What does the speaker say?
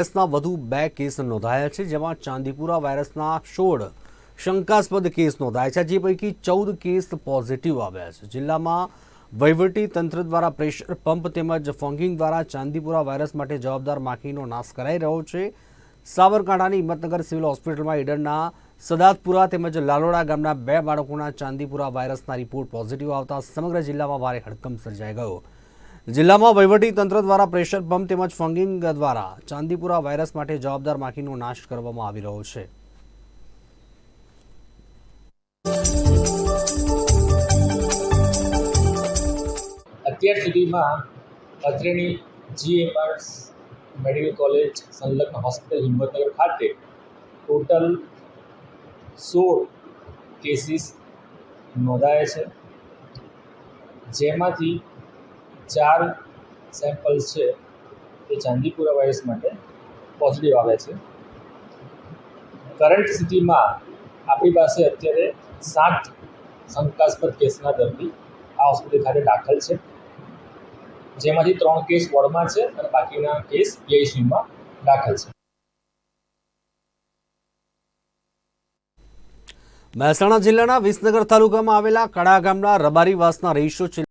વાયરસના વધુ બે કેસ નોંધાયા છે, જેમાં ચાંદીપુરા વાયરસના સોળ શંકાસ્પદ કેસ નોંધાયા છે. જે પૈકી ચૌદ કેસ પોઝિટિવ આવ્યા છે. જિલ્લામાં વહીવટી તંત્ર દ્વારા પ્રેશર પંપ તેમજ ફોગિંગ દ્વારા ચાંદીપુરા વાયરસ માટે જવાબદાર માખીનો નાશ કરાઈ રહ્યો છે. સાબરકાંઠાની હિંમતનગર સિવિલ હોસ્પિટલમાં ઈડરના સદાતપુરા તેમજ લાલોડા ગામના બે બાળકોના ચાંદીપુરા વાયરસના રિપોર્ટ પોઝિટિવ આવતા સમગ્ર જિલ્લામાં ભારે હડકંપ સર્જાઈ ગયો. જિલ્લામાં તંત્ર દ્વારા પ્રેશર પંપ તેમજ ફંગિંગ દ્વારા ચાંદીપુરા વાયરસ માટે જવાબદાર માખીનો નાશ કરવામાં આવી રહ્યો છે. અત્યાર સુધીમાં અત્રેની G M R medical college સંલગ્ન હોસ્પિટલ હિંમતનગર ખાતે ટોટલ સોળ કેસીસ નોંધાયા છે. જેમાંથી ચાર સેમ્પલ્સ છે એ ચાંદીપુરા વાયરસ માટે પોઝિટિવ આવ્યા છે. કરંટ સ્થિતિમાં આપણી પાસે અત્યારે સાત શંકાસ્પદ કેસના દર્દી આ હોસ્પિટલ ખાતે દાખલ છે. જેમાંથી ત્રણ કેસ વોર્ડમાં છે અને બાકીના કેસ પીઆઈસીયુમાં દાખલ છે. મહેસાણા જિલ્લાના વિસનગર તાલુકામાં આવેલા કડા ગામના રબારીવાસના રહીશો છેલ્લા